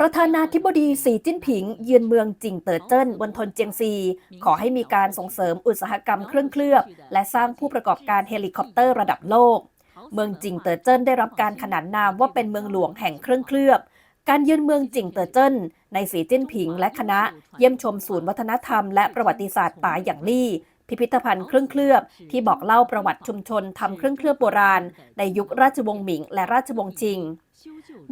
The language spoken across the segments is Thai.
ประธานาธิบดีสีจิ้นผิง เยือนเมืองจิงเตอร์เจิ้นบนทนเจียงซี ขอให้มีการส่งเสริมอุตสาหกรรมเครื่องเคลือบ และสร้างผู้ประกอบการเฮลิคอปเตอร์ระดับโลก เมืองจิงเตอร์เจิ้นได้รับการขนานนามว่าเป็นเมืองหลวงแห่งเครื่องเคลือบ การเยือนเมืองจิงเตอร์เจิ้นในสีจิ้นผิงและคณะเยี่ยมชมศูนย์วัฒนธรรมและประวัติศาสตร์ป่าอย่างลี่ พิพิธภัณฑ์เครื่องเคลือบ ที่บอกเล่าประวัติชุมชนทำเครื่องเคลือบโบราณ ในยุคราชวงศ์หมิง และราชวงศ์ชิง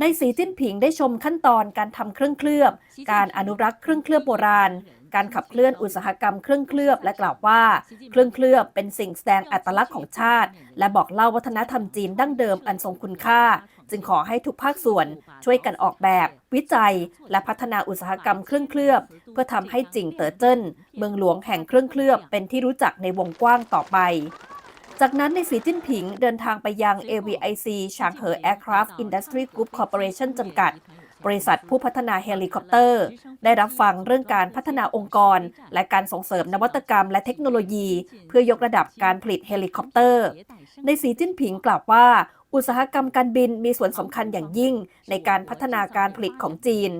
ในสีจิ้นผิงได้ชมขั้นตอนการทำเครื่องเคลือบ การอนุรักษ์เครื่องเคลือบโบราณ การขับเคลื่อนอุตสาหกรรมเครื่องเคลือบและกล่าวว่า เครื่องเคลือบเป็นสิ่งแสดงอัตลักษณ์ของชาติ และบอกเล่าวัฒนธรรมจีนดั้งเดิมอันทรงคุณค่า จึงขอให้ทุกภาคส่วนช่วยกันออกแบบ วิจัย และพัฒนาอุตสาหกรรมเครื่องเคลือบ เพื่อทำให้จิงเต๋อเจิ้นเมืองหลวงแห่งเครื่องเคลือบเป็นที่รู้จักในวงกว้างต่อไปจากนั้นในสีจิ้นผิงเดินทางไปยัง AVIC ชางเหอ Aircraft Industry Group Corporation จำกัด บริษัทผู้พัฒนาเฮลิคอปเตอร์ ได้รับฟังเรื่องการพัฒนาองค์กร และการส่งเสริมนวัตกรรมและเทคโนโลยี เพื่อยกระดับการผลิตเฮลิคอปเตอร์ ในสีจิ้นผิงกล่าวว่าอุตสาหกรรมการบินมีส่วนสำคัญอย่างยิ่งในการพัฒนาการผลิตของจีน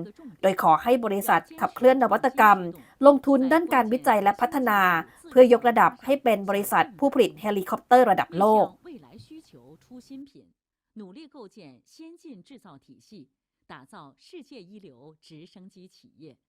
โดยขอให้บริษัทขับเคลื่อนนวัตกรรม ลงทุนด้านการวิจัยและพัฒนา เพื่อยกระดับให้เป็นบริษัทผู้ผลิตเฮลิคอปเตอร์ระดับโลก 打造世界一流直升机企业。